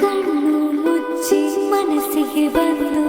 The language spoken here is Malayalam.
കണ്ണു മുച്ചി മനസ്സിൽ വന്നു.